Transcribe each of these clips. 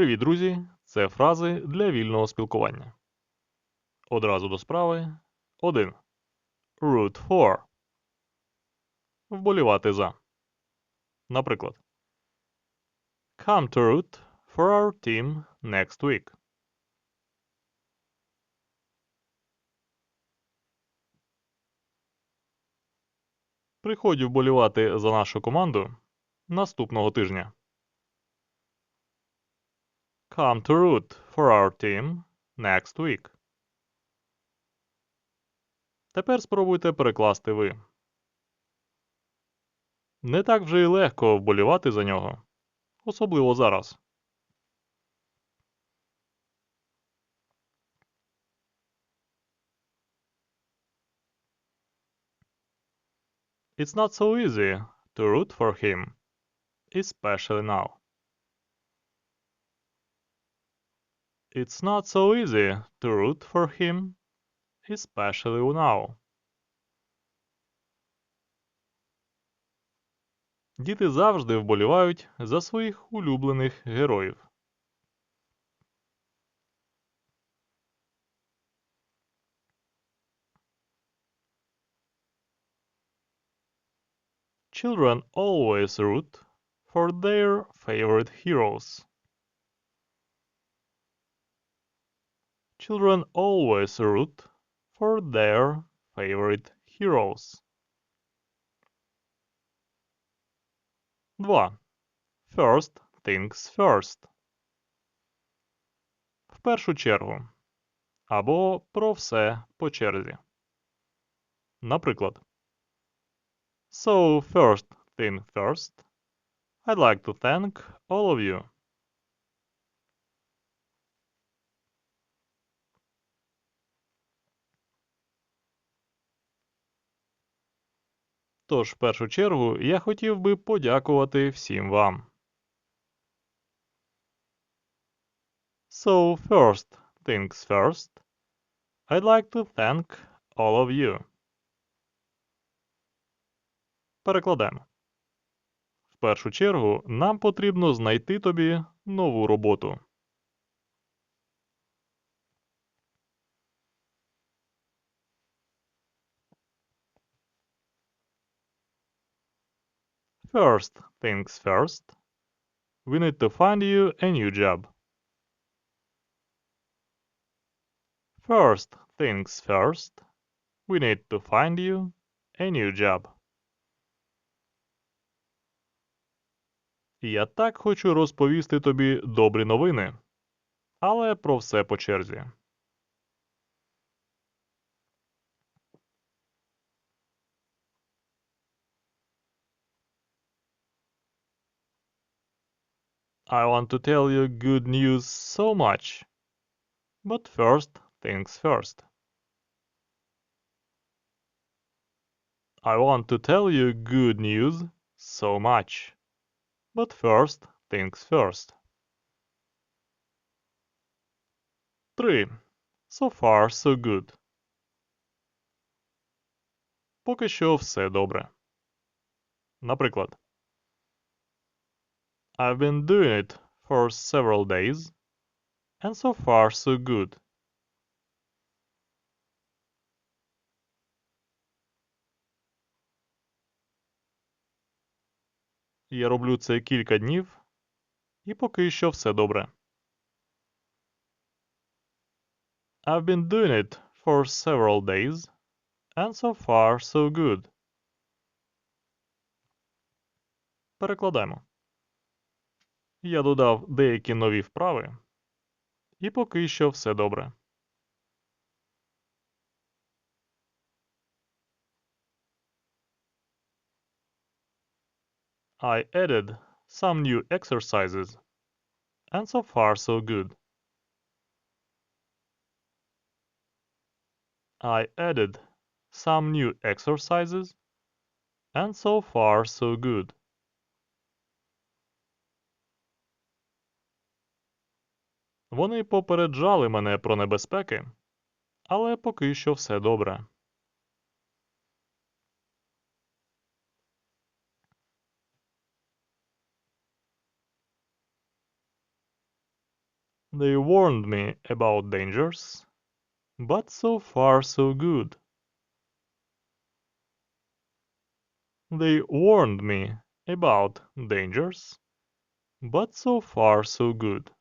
Привіт, друзі! Це фрази для вільного спілкування. Одразу до справи. 1. Root for. Вболівати за. Наприклад. Come to root for our team next week. Приходь вболівати за нашу команду наступного тижня. Come to root for our team next week. Тепер спробуйте перекласти ви. Не так вже й легко вболівати за нього, особливо зараз. It's not so easy to root for him, especially now. It's not so easy to root for him, especially now. Діти завжди вболівають за своїх улюблених героїв. Children always root for their favorite heroes. Children always root for their favorite heroes. 2. First things first. В першу чергу. Або про все по черзі. Наприклад. So first thing first. I'd like to thank all of you. Тож, в першу чергу, я хотів би подякувати всім вам. So first things first. I'd like to thank all of you. Перекладемо. В першу чергу нам потрібно знайти тобі нову роботу. First things first. We need to find you a new job. First things first. We need to find you a new job. Я так хочу розповісти тобі добрі новини, але про все по черзі. I want to tell you good news so much. But first things first. I want to tell you good news so much. But first things first. 3. So far, so good. Поки що все добре. Наприклад. I've been doing it for several days, and so far so good. Я роблю це кілька днів, і поки що все добре. I've been doing it for several days, and so far so good. Перекладаємо. Я додав деякі нові вправи, і поки що все добре. I added some new exercises, and so far so good. I added some new exercises, and so far so good. Вони попереджали мене про небезпеки, але поки що все добре. They warned me about dangers, but so far so good. They warned me about dangers, but so far so good.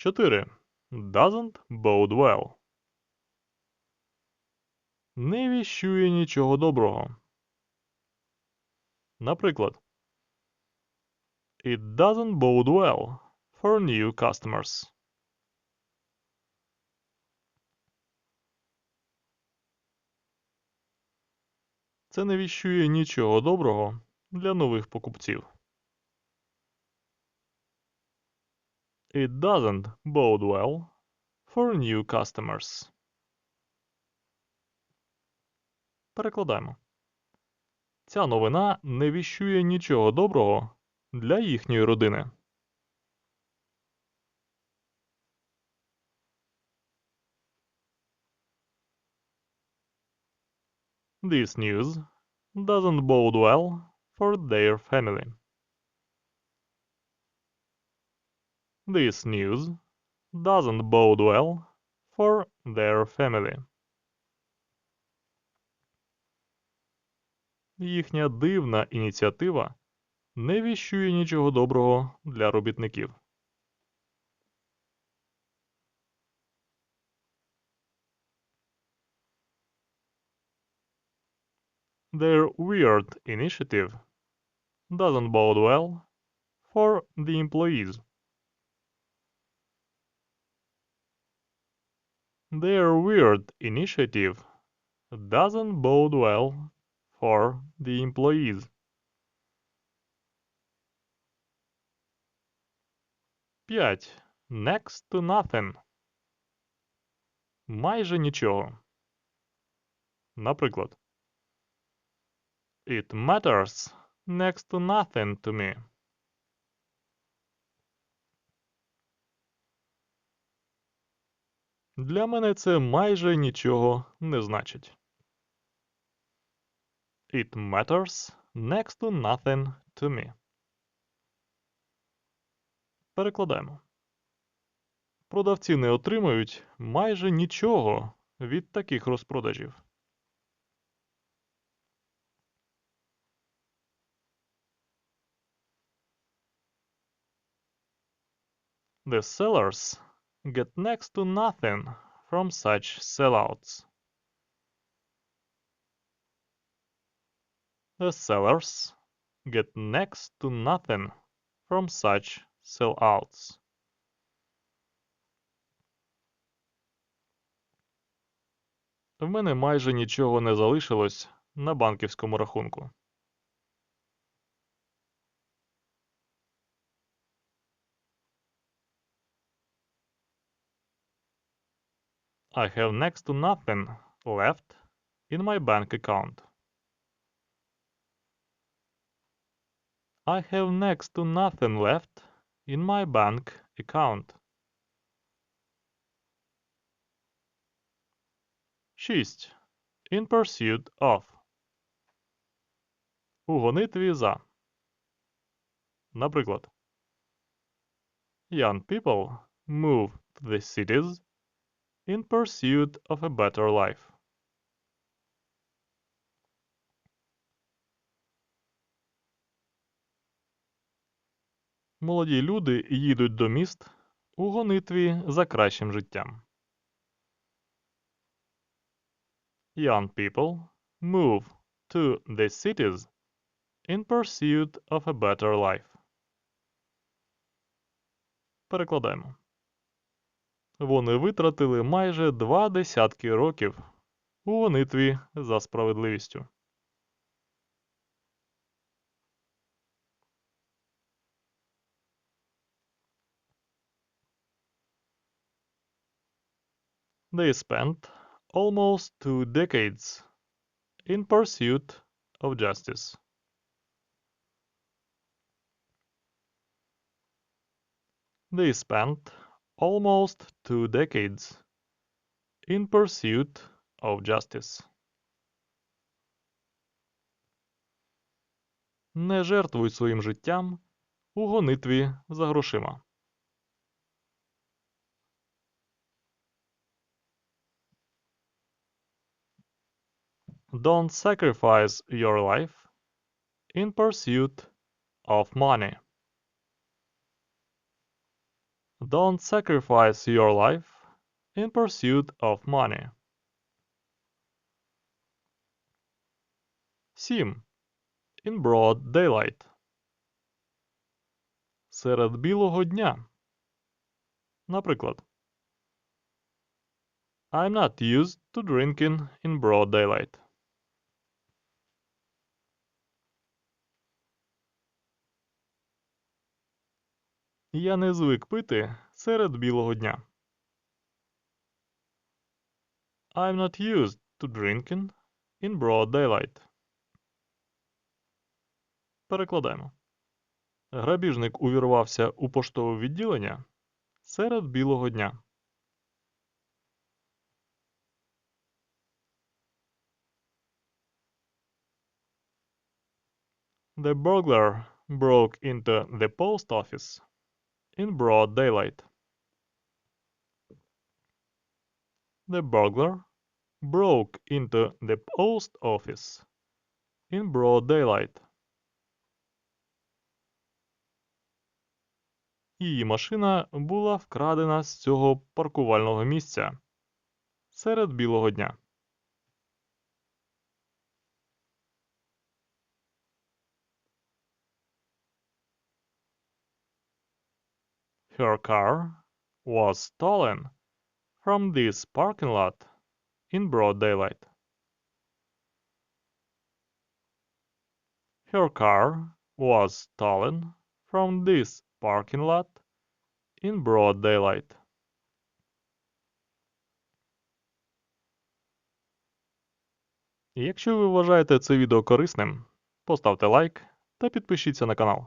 Чотири. Doesn't bode well. Не віщує нічого доброго. Наприклад, It doesn't bode well for new customers. Це не віщує нічого доброго для нових покупців. It doesn't bode well for new customers. Перекладаємо. Ця новина не віщує нічого доброго для їхньої родини. This news doesn't bode well for their family. This news doesn't bode well for their family. Їхня дивна ініціатива не віщує нічого доброго для робітників. Their weird initiative doesn't bode well for the employees. Their weird initiative doesn't bode well for the employees. П'ять. Next to nothing. Майже нічого. Наприклад. It matters next to nothing to me. Для мене це майже нічого не значить. It matters next to nothing to me. Перекладаємо. Продавці не отримають майже нічого від таких розпродажів. The sellers get next to nothing from such sellouts. The sellers get next to nothing from such sellouts. В мене майже нічого не залишилось на банківському рахунку. I have next to nothing left in my bank account. I have next to nothing left in my bank account. 6. In pursuit of. У гонитві за. Наприклад. Young people move to the cities in pursuit of a better life. Молоді люди їдуть до міст у гонитві за кращим життям. Young people move to the cities in pursuit of a better life. Перекладаємо. Вони витратили майже два десятки років у гонитві за справедливістю. They spent almost two decades in pursuit of justice. They spent almost two decades in pursuit of justice. Не жертвуй своїм життям у гонитві за грошима. Don't sacrifice your life in pursuit of money. Don't sacrifice your life in pursuit of money. 7. In broad daylight. Серед білого дня. Наприклад. I'm not used to drinking in broad daylight. Я не звик пити серед білого дня. I'm not used to drinking in broad daylight. Перекладаємо. Грабіжник увірвався у поштове відділення серед білого дня. The burglar broke into the post office in broad daylight. The burglar broke into the post office in broad daylight. Її машина була вкрадена з цього паркувального місця серед білого дня. Her car was stolen from this parking lot in broad daylight. Her car was stolen from this parking lot in broad daylight. Якщо ви вважаєте це відео корисним, поставте лайк та підпишіться на канал.